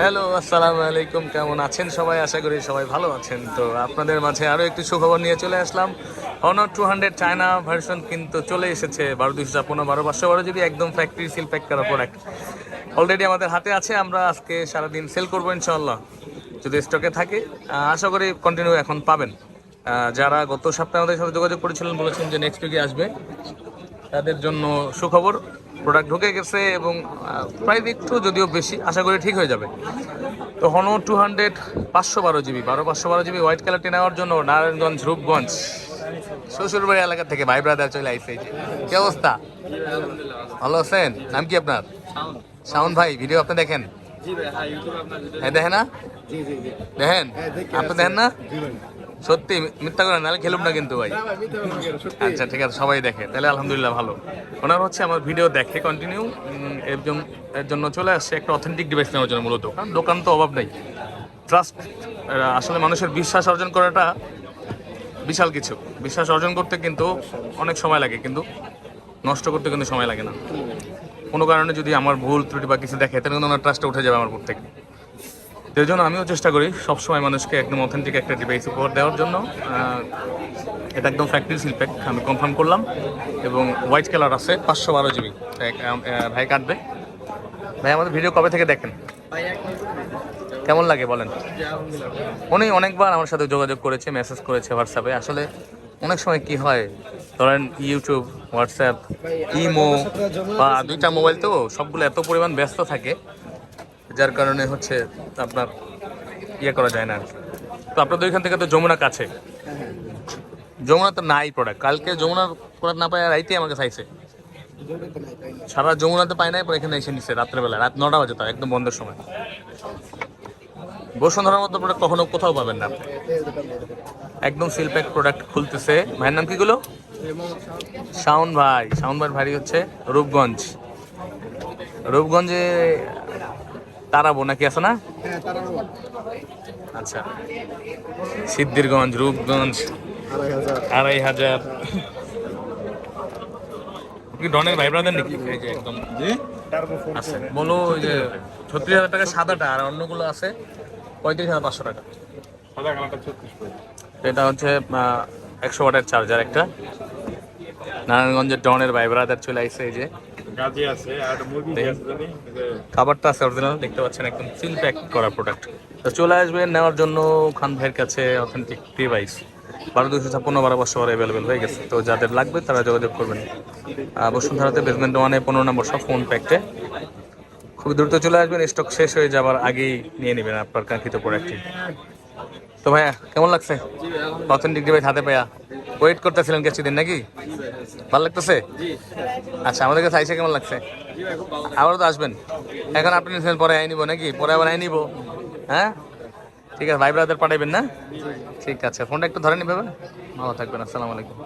Hello আসসালামু আলাইকুম। কেমন আছেন সবাই? আশা করি সবাই ভালো আছেন। তো আপনাদের মাঝে আরও একটি সুখবর নিয়ে চলে আসলাম। অনর টু হান্ড্রেড চায়না ভার্সন কিন্তু চলে এসেছে বারো দুশো ছাপ্পান্ন বারো পাঁচশো বারো জিবি, একদম ফ্যাক্টরি সিল প্যাক করা প্রোডাক্ট অলরেডি আমাদের হাতে আছে, আমরা আজকে সারাদিন সেল করব ইনশাল্লাহ যদি স্টকে থাকে আশা করি কন্টিনিউ এখন পাবেন। যারা গত সপ্তাহে আমাদের সাথে যোগাযোগ করেছিলেন, বলেছেন যে নেক্সট উইকে আসবে। তাদের জন্য সুখবর। প্রোডাক্ট ঢুকে গেছে এবং প্রাইস একটু যদিও বেশি আশা করি ঠিক হয়ে যাবে। তো হনো টু হান্ড্রেড পাঁচশো বারো জিবি বারো পাঁচশো বারো জিবি হোয়াইট কালারটি নেওয়ার জন্য নারায়ণগঞ্জ রূপগঞ্জ শ্বশুরবাড়ি এলাকা থেকে ভাই ব্রাদার চলে আইসে কী অবস্থা? ভালো আছেন? নাম কি আপনার? শাওন ভাই ভিডিও আপনি দেখেন। হ্যাঁ হ্যাঁ দেখেন না? দেখেন? হ্যাঁ, আপনি। দেখেন না? ভাই। সত্যি মিথ্যা করে নাহলে খেলুম না কিন্তু ভাই। আচ্ছা ঠিক আছে সবাই দেখে। তাহলে আলহামদুলিল্লাহ ভালো। ওনার হচ্ছে আমার ভিডিও দেখে কন্টিনিউ এর জন্য এর জন্য চলে আসছে একটা অথেন্টিক ডিভাইস নেওয়ার জন্য মূলত। কারণ দোকান তো অভাব নেই। ট্রাস্ট আসলে মানুষের বিশ্বাস অর্জন করাটা বিশাল কিছু। বিশ্বাস অর্জন করতে কিন্তু অনেক সময় লাগে কিন্তু নষ্ট করতে কিন্তু সময় লাগে না। কোনো কারণে যদি আমার ভুল ত্রুটি বা কিছু দেখে, তাহলে কিন্তু ওনার ট্রাস্টটা উঠে যাবে আমার উপর থেকে জন্য আমিও চেষ্টা করি সবসময় মানুষকে একদম অথেন্টিক একটা ডিভাইস উপহার দেওয়ার জন্য। এটা একদম ফ্যাক্টরি সিলপ্যাক আমি কনফার্ম করলাম। এবং হোয়াইট কালার আছে, পাঁচশো বারো জিবি ভাই কাটবে। ভাই, আমাদের ভিডিও কবে থেকে দেখেন? কেমন লাগে বলেন? উনি অনেকবার আমার সাথে যোগাযোগ করেছে মেসেজ করেছে হোয়াটসঅ্যাপে আসলে অনেক সময় কি হয় ধরেন ইউটিউব হোয়াটসঅ্যাপ ইমো বা দুইটা মোবাইল তো সবগুলো এত পরিমাণ ব্যস্ত থাকে, যার কারণে হচ্ছে আপনার ইয়ে করা যায় না। তো আপনাদের ওইখান থেকে তো যমুনা কাছে। যমুনা তো নাই প্রোডাক্ট কালকে যমুনার প্রোডাক্ট না আর রাইতে আমাকে চাইছে। তো সারা যমুনাতে পাই নাই, পরে এখানে এসে নিচ্ছে রাত্রেবেলা। রাত নটা বাজে তাও, একদম বন্ধের সময়। বসুন্ধরার মতো প্রোডাক্ট কখনো কোথাও পাবেন না। একদম সিল প্যাক প্রোডাক্ট খুলতেছে। ভাইয়ের নাম কি শাওন ভাই শাওন ভাইয়ের ভারী হচ্ছে রূপগঞ্জ। রূপগঞ্জে তারাবো নাকি আছে না? আচ্ছা। সিদ্ধিরগঞ্জ রূপগঞ্জ। আড়াই হাজার। কি ডনের ভাই ব্রাদার নাকি? একদম আছে। বলো ওই যে ছত্রিশ হাজার টাকা সাদাটা আর অন্যগুলো আছে পঁয়ত্রিশ হাজার পাঁচশো টাকা। এটা হচ্ছে একশো ওয়াটের চার্জার একটা। নারায়ণগঞ্জের ডনের ভাই ব্রাদার চলে আসছে এই যে। খাবারটা আছে অরিজিনাল দেখতে পাচ্ছেন একদম সিল প্যাক করা প্রোডাক্ট তো চলে আসবেন নেওয়ার জন্য খান ভাইয়ের কাছে অথেন্টিক ডিভাইস বারো দুশো ছাপ্পান্ন বারো পাঁচশো বারো অ্যাভেলেবেল হয়ে গেছে। তো যাদের লাগবে তারা যোগাযোগ করবেন। বসুন্ধরাতে বেসমেন্ট ওয়ানে পনেরো নম্বর সব ফোন প্যাকটে খুব দ্রুত চলে আসবেন স্টক শেষ হয়ে যাবার আগেই নিয়ে নেবেন আপনার কাঙ্ক্ষিত প্রোডাক্টটি তো ভাইয়া কেমন লাগছে? অথেন্টিক ডিভাইস হাতে পায়া? ওয়েট করতেছিলেন কিছুদিন নাকি? ভালো লাগতেছে? আচ্ছা আমাদের কাছে আইসা কেমন লাগছে? আবারও তো আসবেন। এখন আপনি পরে আই নিবো নাকি? পরে আবার আই নিবো। হ্যাঁ? ঠিক আছে ভাই ব্রাদার পাঠাইবেন না? ঠিক আছে, ফোনটা একটু ধরে নিবেন ভালো থাকবেন, আসসালামু আলাইকুম।